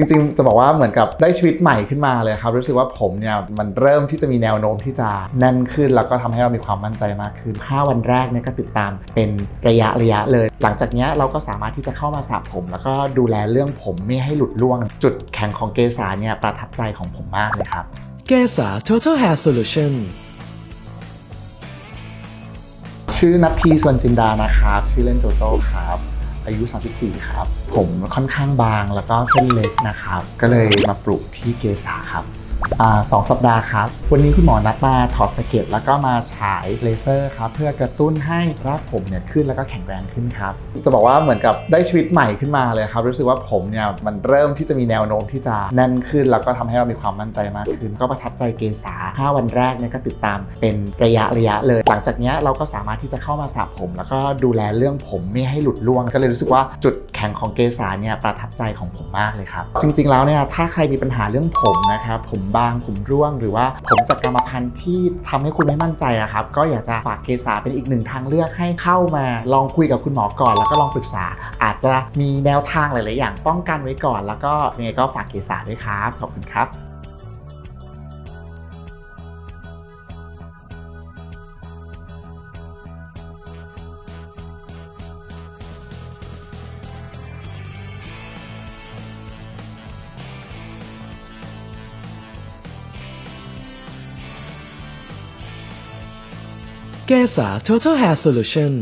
จริงๆ จะบอกว่าเหมือนกับได้ชีวิตใหม่ขึ้นมาเลยครับรู้สึกว่าผมเนี่ยมันเริ่มที่จะมีแนวโน้มที่จะแน่นขึ้น แล้วก็ทำให้เรามีความมั่นใจมากขึ้น 5 วันแรกเนี่ยก็ติดตามเป็นระยะระยะเลย หลังจากเนี้ยเราก็สามารถที่จะเข้ามาสระผม แล้วก็ดูแลเรื่องผมไม่ให้หลุดร่วง จุดแข็งของเกษาเนี่ยประทับใจของผมมากเลยครับเกษา Total Hair Solution ชื่อนัททีส่วนจินดานะครับ ชื่อเล่นโจโจ้ครับ อายุ 34 ครับ ผมค่อนข้างบางแล้วก็เส้นเล็กนะครับ ก็เลยมาปลูกที่เกษาครับ สองสัปดาห์ครับ วันนี้คุณหมอนัดมาถอดสะเก็ดแล้วก็มาฉายเลเซอร์ครับเพื่อกระตุ้นให้รากผมเนี่ยขึ้นแล้วก็แข็งแรงขึ้นครับ จะบอกว่าเหมือนกับได้ชีวิตใหม่ขึ้นมาเลยครับ รู้สึกว่าผมเนี่ยมันเริ่มที่จะมีแนวโน้มที่จะแน่นขึ้น แล้วก็ทำให้เรามีความมั่นใจมากขึ้น ก็ประทับใจเกษา5วันแรกเนี่ยก็ติดตามเป็นระยะระยะเลย หลังจากนี้เราก็สามารถที่จะเข้ามาสระผม แล้วก็ดูแลเรื่องผมไม่ให้หลุดร่วง ก็เลยรู้สึกว่าจุด ข็งของเกษาเนี่ยประทับใจของผมมากเลยครับ จริงๆแล้วเนี่ยถ้าใครมีปัญหาเรื่องผมนะครับผมบางผมร่วงหรือว่าผมจากกรรมพันธุ์ที่ทำให้คุณไม่มั่นใจอะครับก็อยากจะฝากเกษาเป็นอีกหนึ่งทางเลือกให้เข้ามาลองคุยกับคุณหมอก่อน แล้วก็ลองปรึกษา อาจจะมีแนวทางหลาย ๆ อย่างป้องกันไว้ก่อน แล้วก็ยังไงก็ฝากเกษาด้วยครับขอบคุณครับ เกษา Total Hair Solution